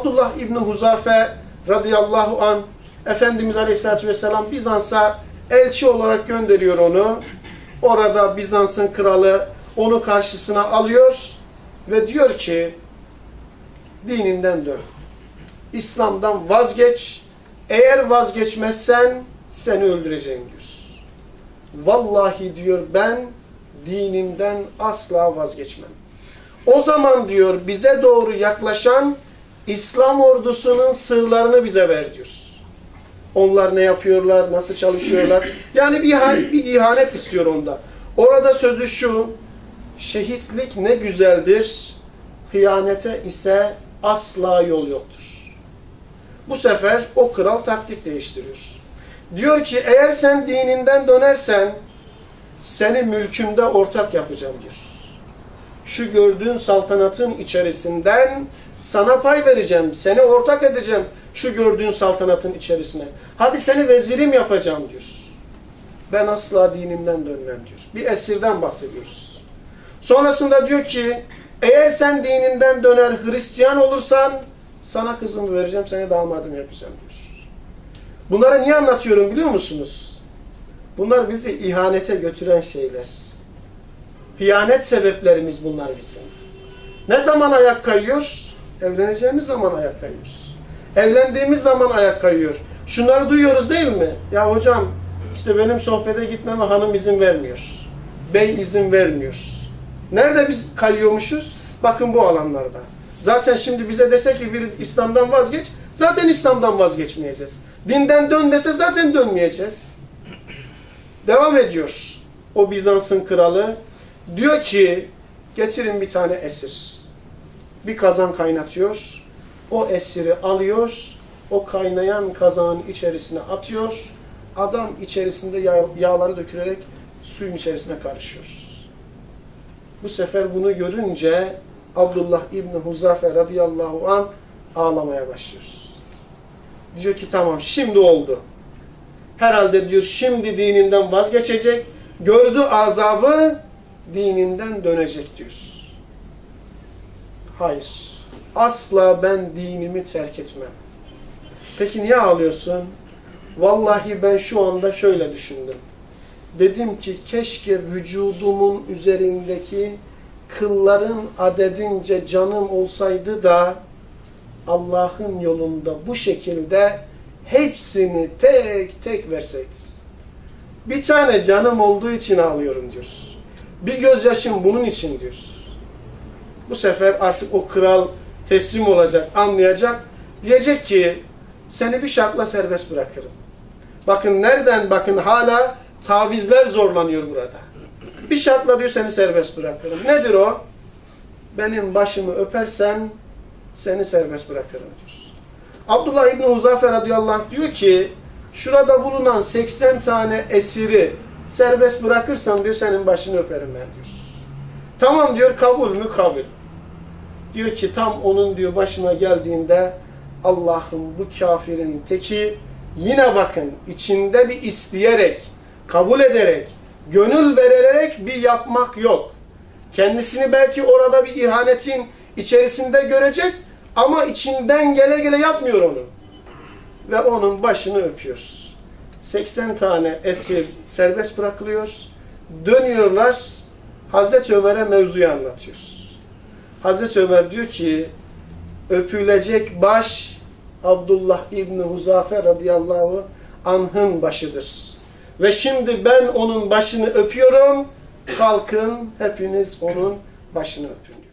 Abdullah İbni Huzafe radıyallahu an Efendimiz Aleyhisselatü Vesselam Bizans'a elçi olarak gönderiyor onu. Orada Bizans'ın kralı onu karşısına alıyor ve diyor ki dininden dön. İslam'dan vazgeç. Eğer vazgeçmezsen seni öldüreceğim diyor. Vallahi diyor ben dinimden asla vazgeçmem. O zaman diyor bize doğru yaklaşan İslam ordusunun sırlarını bize ver diyor. Onlar ne yapıyorlar, nasıl çalışıyorlar. Yani bir, ihanet, bir ihanet istiyor onda. Orada sözü şu, şehitlik ne güzeldir, hıyanete ise asla yol yoktur. Bu sefer o kral taktik değiştiriyor. Diyor ki eğer sen dininden dönersen seni mülkümde ortak yapacağım diyor. Şu gördüğün saltanatın içerisinden sana pay vereceğim, seni ortak edeceğim şu gördüğün saltanatın içerisine. Hadi seni vezirim yapacağım diyor. Ben asla dinimden dönmem diyor. Bir esirden bahsediyoruz. Sonrasında diyor ki eğer sen dininden döner Hristiyan olursan sana kızımı vereceğim, seni damadım yapacağım diyor. Bunları niye anlatıyorum biliyor musunuz? Bunlar bizi ihanete götüren şeyler. Hıyanet sebeplerimiz bunlar bizim. Ne zaman ayak kayıyor? Evleneceğimiz zaman ayak kayıyoruz. Evlendiğimiz zaman ayak kayıyor. Şunları duyuyoruz değil mi? Ya hocam işte benim sohbete gitmeme hanım izin vermiyor. Bey izin vermiyor. Nerede biz kayıyormuşuz? Bakın bu alanlarda. Zaten şimdi bize dese ki bir İslam'dan vazgeç, zaten İslam'dan vazgeçmeyeceğiz. Dinden dön dese zaten dönmeyeceğiz. Devam ediyor. O Bizans'ın kralı diyor ki getirin bir tane esir. Bir kazan kaynatıyor. O esiri alıyor. O kaynayan kazanın içerisine atıyor. Adam içerisinde yağ, yağları dökülerek suyun içerisine karışıyor. Bu sefer bunu görünce Abdullah İbni Huzafe radıyallahu an ağlamaya başlıyor. Diyor ki tamam şimdi oldu. Herhalde diyor şimdi dininden vazgeçecek. Gördü azabı dininden dönecek diyor. Hayır. Asla ben dinimi terk etmem. Peki niye ağlıyorsun? Vallahi ben şu anda şöyle düşündüm. Dedim ki keşke vücudumun üzerindeki kılların adedince canım olsaydı da Allah'ın yolunda bu şekilde hepsini tek tek verseydim. Bir tane canım olduğu için ağlıyorum diyor. Bir gözyaşım bunun için diyor. Bu sefer artık o kral teslim olacak, anlayacak. Diyecek ki seni bir şartla serbest bırakırım. Bakın nereden bakın hala tavizler zorlanıyor burada. Bir şartla diyor seni serbest bırakırım. Nedir o? Benim başımı öpersen seni serbest bırakırım diyor. Abdullah İbni Huzafe radıyallahu anh diyor ki şurada bulunan 80 tane esiri serbest bırakırsan diyor senin başını öperim ben diyor. Tamam diyor kabul mü kabul. Diyor ki tam onun diyor başına geldiğinde Allah'ım bu kafirin teki yine bakın içinde bir isteyerek, kabul ederek, gönül vererek bir yapmak yok. Kendisini belki orada bir ihanetin içerisinde görecek ama içinden gele gele yapmıyor onu. Ve onun başını öpüyor. 80 tane esir serbest bırakılıyor. Dönüyorlar. Hazreti Ömer'e mevzuyu anlatıyor. Hazreti Ömer diyor ki öpülecek baş Abdullah İbni Huzafe radıyallahu anh'ın başıdır. Ve şimdi ben onun başını öpüyorum. Kalkın hepiniz onun başını öpün.